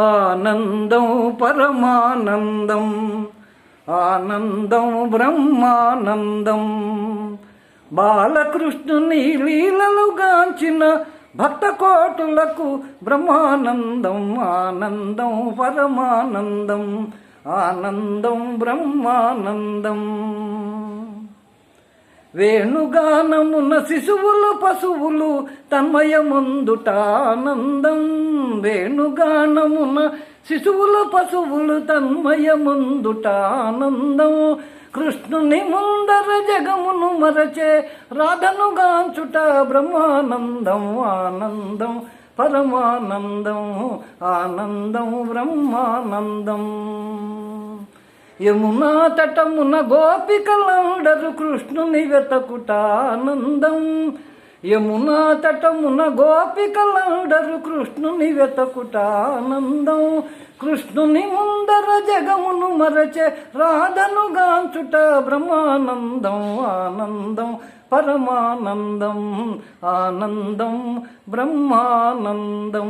ఆనందం పరమానందం ఆనందం బ్రహ్మానందం. బాలకృష్ణుని లీలలు గాంచిన భక్త కోటులకు బ్రహ్మానందం ఆనందం పరమానందం ఆనందం బ్రహ్మానందం. వేణుగానమున శిశువులు పశువులు తన్మయముందుట ఆనందం. వేణుగానమున శిశువులు పశువులు తన్మయముందుట ఆనందం. కృష్ణుని ముందర జగమును మరచే రాధనుగాంచుట బ్రహ్మానందం. ఆనందం పరమానందం ఆనందం బ్రహ్మానందం. యమునా తటమున గోపికలందరు కృష్ణుని వెతకుట ఆనందం. యమునా తటమున గోపికలందరు కృష్ణుని వెతకుట ఆనందం. కృష్ణుని ముందర జగమును మరచే రాధను గాంచుట బ్రహ్మానందం. ఆనందం పరమానందం ఆనందం బ్రహ్మానందం.